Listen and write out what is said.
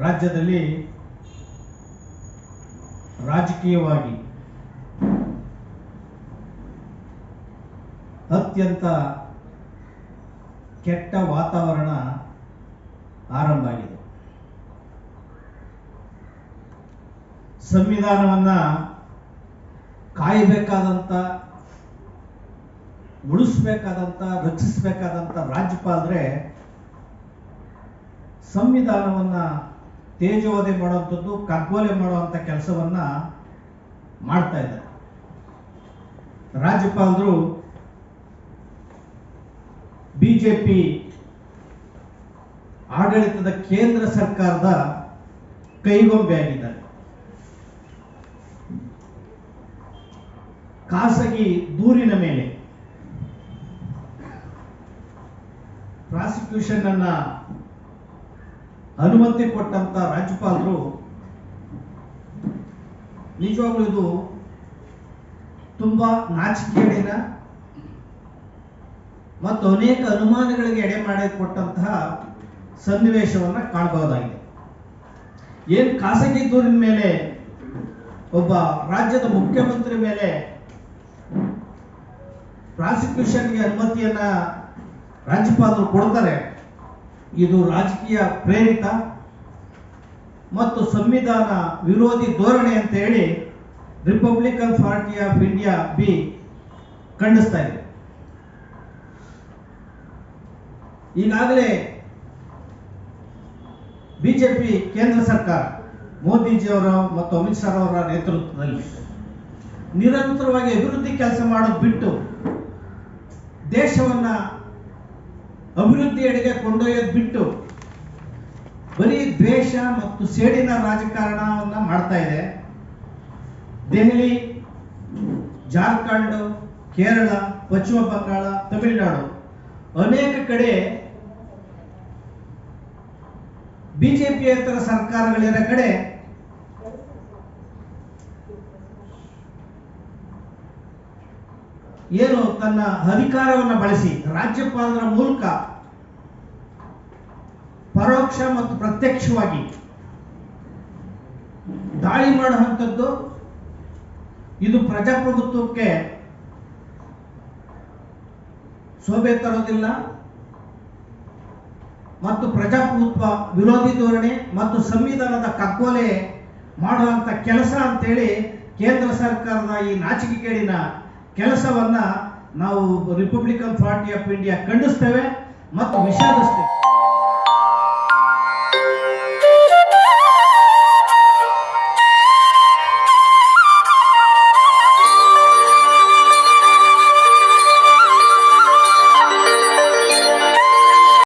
ರಾಜ್ಯದಲ್ಲಿ ರಾಜಕೀಯವಾಗಿ ಅತ್ಯಂತ ಕೆಟ್ಟ ವಾತಾವರಣ ಆರಂಭ ಆಗಿದೆ. ಸಂವಿಧಾನವನ್ನ ಕಾಯಬೇಕಾದಂಥ ಉಳಿಸ್ಬೇಕಾದಂಥ ರಕ್ಷಿಸಬೇಕಾದಂಥ ರಾಜ್ಯಪಾಲರೇ ಸಂವಿಧಾನವನ್ನ ತೇಜೋವಧೆ ಮಾಡುವಂಥದ್ದು, ಕಗ್ಗೊಲೆ ಮಾಡುವಂಥ ಕೆಲಸವನ್ನ ಮಾಡ್ತಾ ಇದ್ದಾರೆ. ರಾಜ್ಯಪಾಲರು ಬಿಜೆಪಿ ಆಡಳಿತದ ಕೇಂದ್ರ ಸರ್ಕಾರದ ಕೈಗೊಂಬೆ ಆಗಿದ್ದಾರೆ. ಖಾಸಗಿ ದೂರಿನ ಮೇಲೆ ಪ್ರಾಸಿಕ್ಯೂಷನ್ ಅನ್ನ ಅನುಮತಿ ಕೊಟ್ಟಂತ ರಾಜ್ಯಪಾಲರು, ನಿಜವಾಗ್ಲೂ ಇದು ತುಂಬಾ ನಾಚಿಕೆಡಿನ ಮತ್ತು ಅನೇಕ ಅನುಮಾನಗಳಿಗೆ ಎಡೆ ಮಾಡಿ ಕೊಟ್ಟಂತಹ ಸನ್ನಿವೇಶವನ್ನ ಕಾಣಬಹುದಾಗಿದೆ. ಏನ್ ಖಾಸಗಿ ದೂರಿನ ಮೇಲೆ, ಒಬ್ಬ ರಾಜ್ಯದ ಮುಖ್ಯಮಂತ್ರಿ ಮೇಲೆ ಪ್ರಾಸಿಕ್ಯೂಷನ್ಗೆ ಅನುಮತಿಯನ್ನ ರಾಜ್ಯಪಾಲರು ಕೊಡ್ತಾರೆ. ಇದು ರಾಜಕೀಯ ಪ್ರೇರಿತ ಮತ್ತು ಸಂವಿಧಾನ ವಿರೋಧಿ ಧೋರಣೆ ಅಂತ ಹೇಳಿ Republican party of India B ಖಂಡಿಸ್ತಾ ಇದೆ. ಈಗಾಗಲೇ ಬಿಜೆಪಿ ಕೇಂದ್ರ ಸರ್ಕಾರ, ಮೋದಿಜಿಯವರ ಮತ್ತು ಅಮಿತ್ ಶಾ ಅವರ ನೇತೃತ್ವದಲ್ಲಿ ನಿರಂತರವಾಗಿ ಅಭಿವೃದ್ಧಿ ಕೆಲಸ ಮಾಡೋದು ಬಿಟ್ಟು ದೇಶವನ್ನ ಅಭಿವೃದ್ಧಿಯೆಡೆಗೆ ಕೊಂಡೊಯ್ಯೋದು ಬಿಟ್ಟು ಬರೀ ದ್ವೇಷ ಮತ್ತು ಸೇಡಿನ ರಾಜಕಾರಣವನ್ನ ಮಾಡ್ತಾ ಇದೆ. ದೆಹಲಿ, ಜಾರ್ಖಂಡ್, ಕೇರಳ, ಪಶ್ಚಿಮ ಬಂಗಾಳ, ತಮಿಳುನಾಡು ಅನೇಕ ಕಡೆ ಬಿಜೆಪಿಯೇತರ ಸರ್ಕಾರಗಳಿರೋ ಕಡೆ ಏನು ತನ್ನ ಅಧಿಕಾರವನ್ನು ಬಳಸಿ ರಾಜ್ಯಪಾಲರ ಮೂಲಕ ಪರೋಕ್ಷ ಮತ್ತು ಪ್ರತ್ಯಕ್ಷವಾಗಿ ದಾಳಿ ಮಾಡುವಂಥದ್ದು ಇದು ಪ್ರಜಾಪ್ರಭುತ್ವಕ್ಕೆ ಶೋಭೆ ತರೋದಿಲ್ಲ. ಮತ್ತು ಪ್ರಜಾಪ್ರಭುತ್ವ ವಿರೋಧಿ ಧೋರಣೆ ಮತ್ತು ಸಂವಿಧಾನದ ಕಗ್ಗೊಲೆ ಮಾಡುವಂಥ ಕೆಲಸ ಅಂತೇಳಿ ಕೇಂದ್ರ ಸರ್ಕಾರದ ಈ ನಾಚಿಕೆಗೇಡಿನ ಕೆಲಸವನ್ನ ನಾವು ರಿಪಬ್ಲಿಕನ್ ಪಾರ್ಟಿ ಆಫ್ ಇಂಡಿಯಾ ಖಂಡಿಸ್ತೇವೆ ಮತ್ತು ವಿಷಾದಿಸ್ತೇವೆ.